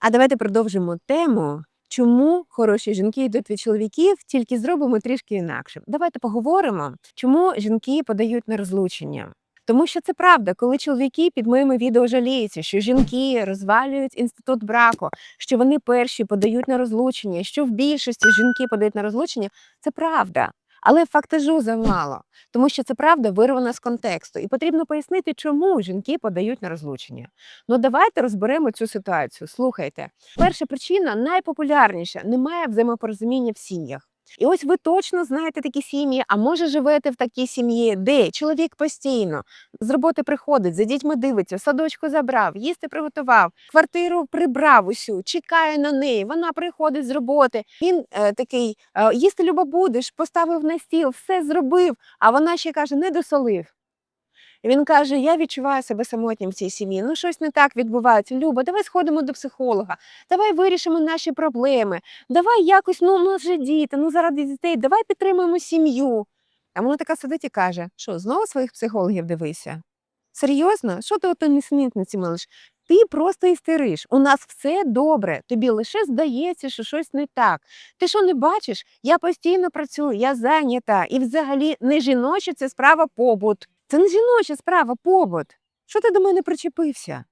А давайте продовжимо тему, чому хороші жінки йдуть від чоловіків, тільки зробимо трішки інакше. Давайте поговоримо, чому жінки подають на розлучення. Тому що це правда, коли чоловіки під моїми відео жаліються, що жінки розвалюють інститут браку, що вони перші подають на розлучення, що в більшості жінки подають на розлучення, це правда. Але фактажу замало, тому що це правда вирвана з контексту, і потрібно пояснити, чому жінки подають на розлучення. Ну давайте розберемо цю ситуацію. Слухайте, перша причина найпопулярніша немає взаємопорозуміння в сім'ях. І ось ви точно знаєте такі сім'ї, а може живете в такій сім'ї, де чоловік постійно з роботи приходить, за дітьми дивиться, садочку забрав, їсти приготував, квартиру прибрав усю, чекає на неї. Вона приходить з роботи. Він е, такий е, їсти любо будеш, поставив на стіл, все зробив. А вона ще каже: не досолив. І він каже: Я відчуваю себе самотнім в цій сім'ї. Ну, щось не так відбувається. Люба, давай сходимо до психолога, давай вирішимо наші проблеми, давай якось, ну, ну вже діти, ну заради дітей, давай підтримуємо сім'ю. А вона така сидить і каже: що, знову своїх психологів дивися? Серйозно? Що ти ото несмітниці милиш? Ти просто істериш. У нас все добре. Тобі лише здається, що щось не так. Ти що не бачиш? Я постійно працюю, я зайнята. І взагалі не жіноча це справа побут. Це не жіноча справа побут. Що ти до мене причепився?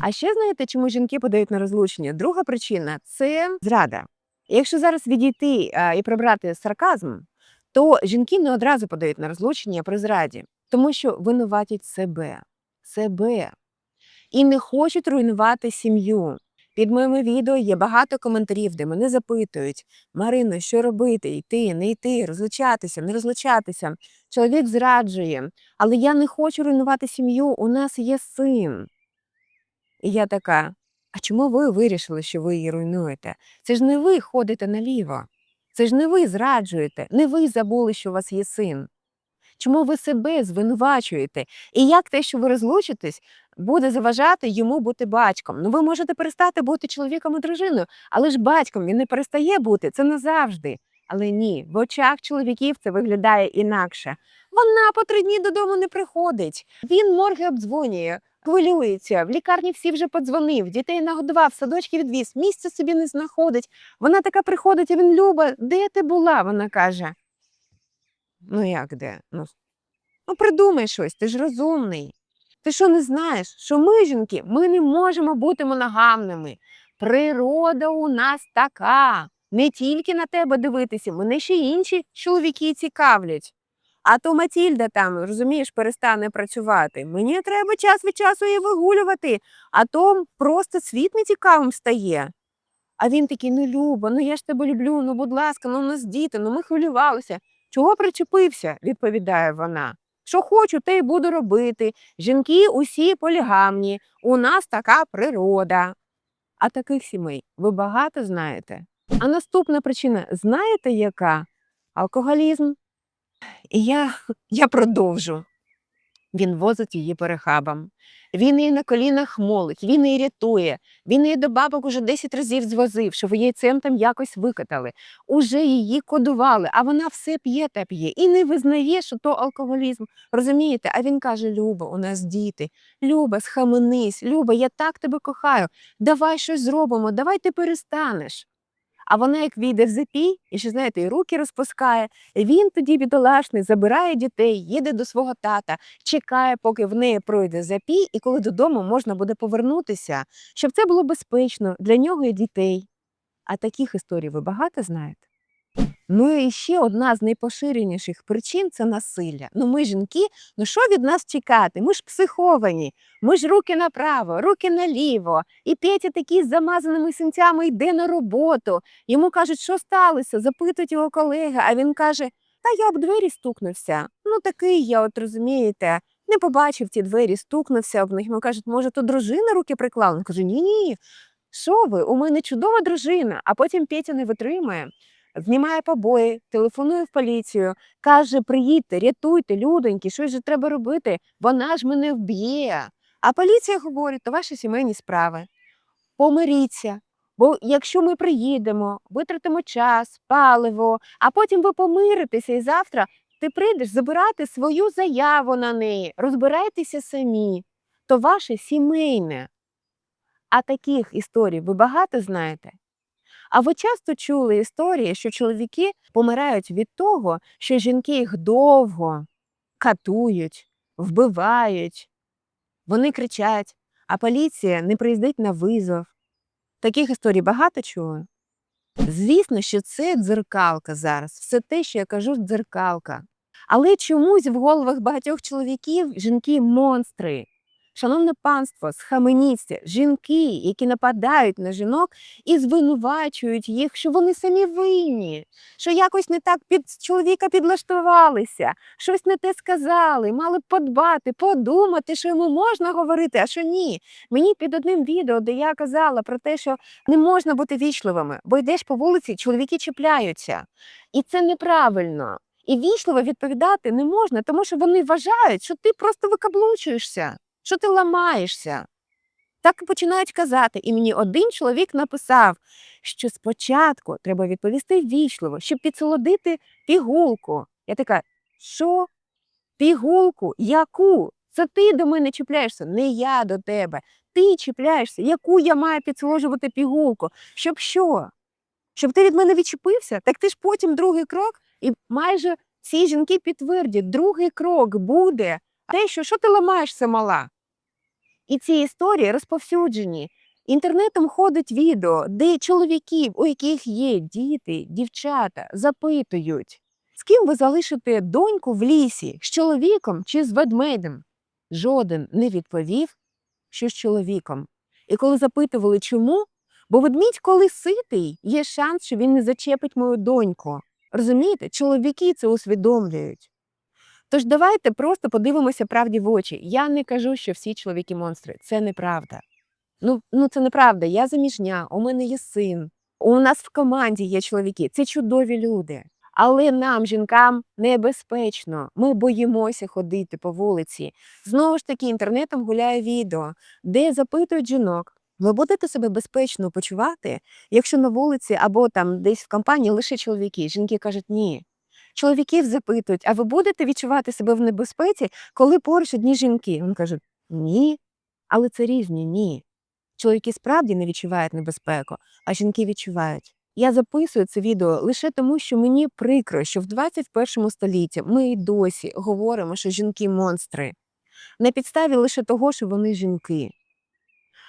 А ще знаєте, чому жінки подають на розлучення? Друга причина це зрада. Якщо зараз відійти а, і прибрати сарказм, то жінки не одразу подають на розлучення при зраді, тому що винуватять себе, себе і не хочуть руйнувати сім'ю. Під моїми відео є багато коментарів, де мене запитують: Марино, що робити? Йти, не йти, розлучатися, не розлучатися. Чоловік зраджує, але я не хочу руйнувати сім'ю. У нас є син. І я така: а чому ви вирішили, що ви її руйнуєте? Це ж не ви ходите наліво. Це ж не ви зраджуєте, не ви забули, що у вас є син. Чому ви себе звинувачуєте? І як те, що ви розлучитесь, буде заважати йому бути батьком? Ну, ви можете перестати бути чоловіком і дружиною, але ж батьком він не перестає бути, це назавжди. Але ні, в очах чоловіків це виглядає інакше. Вона по три дні додому не приходить. Він морги обдзвонює, хвилюється. В лікарні всі вже подзвонив, дітей нагодував, садочки відвіз, місця собі не знаходить. Вона така приходить, а він Люба, де ти була? Вона каже. Ну як де? Ну, ну придумай щось, ти ж розумний. Ти що не знаєш, що ми, жінки, ми не можемо бути моногамними. Природа у нас така. Не тільки на тебе дивитися, мене ще й інші чоловіки цікавлять. А то Матільда там, розумієш, перестане працювати. Мені треба час від часу її вигулювати, а то просто світ нецікавим стає. А він такий: ну Люба, ну я ж тебе люблю, ну будь ласка, ну у нас діти, ну ми хвилювалися. Чого причепився? відповідає вона. Що хочу, те й буду робити. Жінки усі полігамні, у нас така природа. А таких сімей ви багато знаєте. А наступна причина знаєте яка? Алкоголізм. І я, я продовжу. Він возить її перехабам. Він її на колінах молить, він її рятує. Він її до бабок уже 10 разів звозив, щоб яйцем там якось викатали. Уже її кодували, а вона все п'є та п'є і не визнає, що то алкоголізм. Розумієте? А він каже: Люба, у нас діти. Люба, схаменись, Люба, я так тебе кохаю. Давай щось зробимо, давай ти перестанеш. А вона, як війде в запій, і ще знаєте, і руки розпускає. Він тоді бідолашний забирає дітей, їде до свого тата, чекає, поки в неї пройде запій, і коли додому можна буде повернутися, щоб це було безпечно для нього і дітей. А таких історій ви багато знаєте? Ну і ще одна з найпоширеніших причин це насилля. Ну ми жінки, ну що від нас чекати? Ми ж психовані, ми ж руки направо, руки наліво. І Петя такий з замазаними синцями йде на роботу. Йому кажуть, що сталося, запитують його колеги, а він каже: Та я об двері стукнувся. Ну такий я, от розумієте, не побачив ті двері, стукнувся об них. Йому кажуть, може, то дружина руки приклала? Він каже, ні, ні. Що ви? У мене чудова дружина, а потім Петя не витримує знімає побої, телефонує в поліцію, каже: Приїдьте, рятуйте, людоньки, щось же треба робити, вона ж мене вб'є. А поліція говорить, то ваші сімейні справи. Помиріться. Бо якщо ми приїдемо, витратимо час, паливо, а потім ви помиритеся і завтра ти прийдеш забирати свою заяву на неї, розбирайтеся самі, то ваше сімейне. А таких історій ви багато знаєте? А ви часто чули історії, що чоловіки помирають від того, що жінки їх довго катують, вбивають, вони кричать, а поліція не приїздить на визов. Таких історій багато чули? Звісно, що це дзеркалка зараз. Все те, що я кажу, дзеркалка. Але чомусь в головах багатьох чоловіків жінки монстри. Шановне панство, схаменіться, жінки, які нападають на жінок і звинувачують їх, що вони самі винні, що якось не так під чоловіка підлаштувалися, щось не те сказали, мали подбати, подумати, що йому можна говорити, а що ні. Мені під одним відео, де я казала про те, що не можна бути вічливими, бо йдеш по вулиці, чоловіки чіпляються. І це неправильно. І вічливо відповідати не можна, тому що вони вважають, що ти просто викаблучуєшся, що ти ламаєшся. Так починають казати. І мені один чоловік написав, що спочатку треба відповісти вічливо, щоб підсолодити пігулку. Я така, що? Пігулку? Яку? Це ти до мене чіпляєшся, не я до тебе. Ти чіпляєшся, яку я маю підсоложувати пігулку? Щоб що? Щоб ти від мене відчепився? Так ти ж потім другий крок, і майже ці жінки підтвердять, другий крок буде те, що, що ти ламаєшся, мала. І ці історії розповсюджені. Інтернетом ходить відео, де чоловіків, у яких є діти, дівчата, запитують, з ким ви залишите доньку в лісі, з чоловіком чи з ведмедем? Жоден не відповів, що з чоловіком. І коли запитували, чому, бо ведмідь, коли ситий, є шанс, що він не зачепить мою доньку. Розумієте, чоловіки це усвідомлюють. Тож давайте просто подивимося правді в очі. Я не кажу, що всі чоловіки монстри. Це неправда. Ну, ну це неправда. Я заміжня, у мене є син. У нас в команді є чоловіки. Це чудові люди. Але нам, жінкам, небезпечно. Ми боїмося ходити по вулиці. Знову ж таки, інтернетом гуляє відео, де запитують жінок. Ви будете себе безпечно почувати, якщо на вулиці або там десь в компанії лише чоловіки. Жінки кажуть ні. Чоловіків запитують, а ви будете відчувати себе в небезпеці, коли поруч одні жінки? Він каже, ні, але це різні, ні. Чоловіки справді не відчувають небезпеку, а жінки відчувають. Я записую це відео лише тому, що мені прикро, що в 21 столітті ми й досі говоримо, що жінки монстри, на підставі лише того, що вони жінки.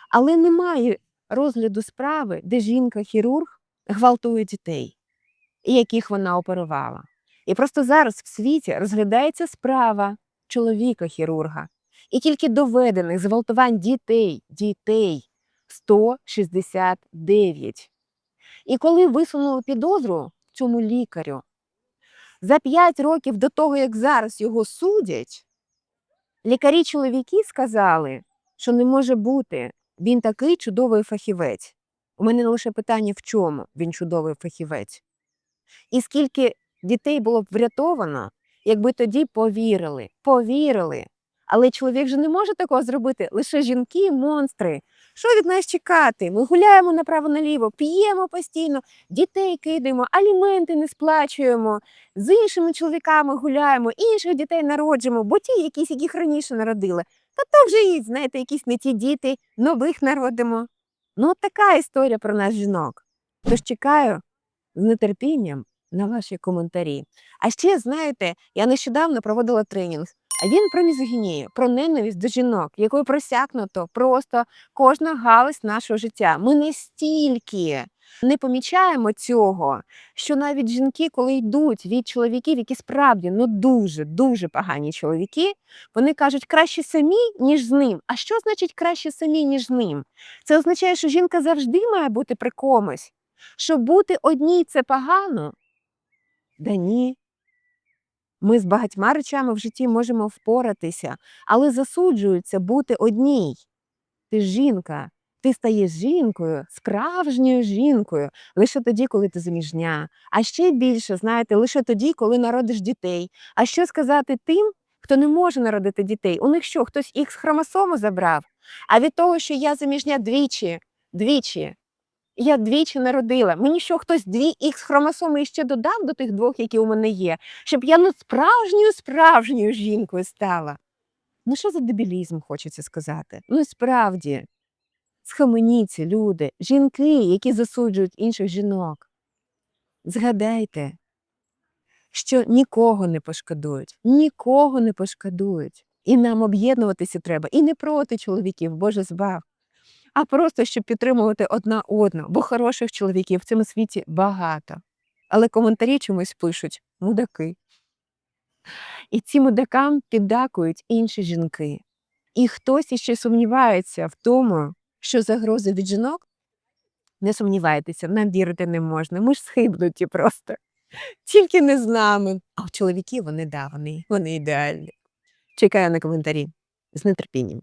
Але немає розгляду справи, де жінка-хірург гвалтує дітей, яких вона оперувала. І просто зараз в світі розглядається справа чоловіка-хірурга. І тільки доведених зґвалтувань дітей, дітей 169. І коли висунули підозру цьому лікарю, за 5 років до того, як зараз його судять, лікарі-чоловіки сказали, що не може бути, він такий чудовий фахівець. У мене лише питання, в чому він чудовий фахівець. І скільки дітей було б врятовано, якби тоді повірили, повірили. Але чоловік же не може такого зробити. Лише жінки, монстри. Що від нас чекати? Ми гуляємо направо-наліво, п'ємо постійно, дітей кидаємо, аліменти не сплачуємо, з іншими чоловіками гуляємо, інших дітей народжуємо, бо ті, якісь, яких раніше народили. Та то вже і, знаєте, якісь не ті діти, нових народимо. Ну, от така історія про нас жінок. Тож чекаю з нетерпінням на ваші коментарі. А ще, знаєте, я нещодавно проводила тренінг, а він про мізогінію, про ненависть до жінок, якою просякнуто просто кожна галузь нашого життя. Ми настільки не помічаємо цього, що навіть жінки, коли йдуть від чоловіків, які справді ну дуже дуже погані чоловіки, вони кажуть краще самі, ніж з ним. А що значить краще самі, ніж з ним? Це означає, що жінка завжди має бути при комусь. Щоб бути одній це погано? Да ні. Ми з багатьма речами в житті можемо впоратися, але засуджуються бути одній. Ти жінка, ти стаєш жінкою, справжньою жінкою, лише тоді, коли ти заміжня. А ще більше, знаєте, лише тоді, коли народиш дітей. А що сказати тим, хто не може народити дітей? У них що, хтось ікс хромосому забрав? А від того, що я заміжня двічі, двічі, я двічі народила. Мені що хтось дві ікс хромосоми ще додав до тих двох, які у мене є, щоб я ну справжньою справжньою жінкою стала. Ну що за дебілізм хочеться сказати? Ну справді, Схаменіться, люди, жінки, які засуджують інших жінок. Згадайте, що нікого не пошкодують, нікого не пошкодують. І нам об'єднуватися треба і не проти чоловіків, Боже збав, а просто щоб підтримувати одна одну, бо хороших чоловіків в цьому світі багато. Але коментарі чомусь пишуть мудаки. І цим мудакам піддакують інші жінки. І хтось іще сумнівається в тому, що загрози від жінок не сумнівайтеся, нам вірити не можна. Ми ж схибнуті просто. Тільки не з нами. А в чоловіків вони да, вони, вони ідеальні. Чекаю на коментарі з нетерпінням.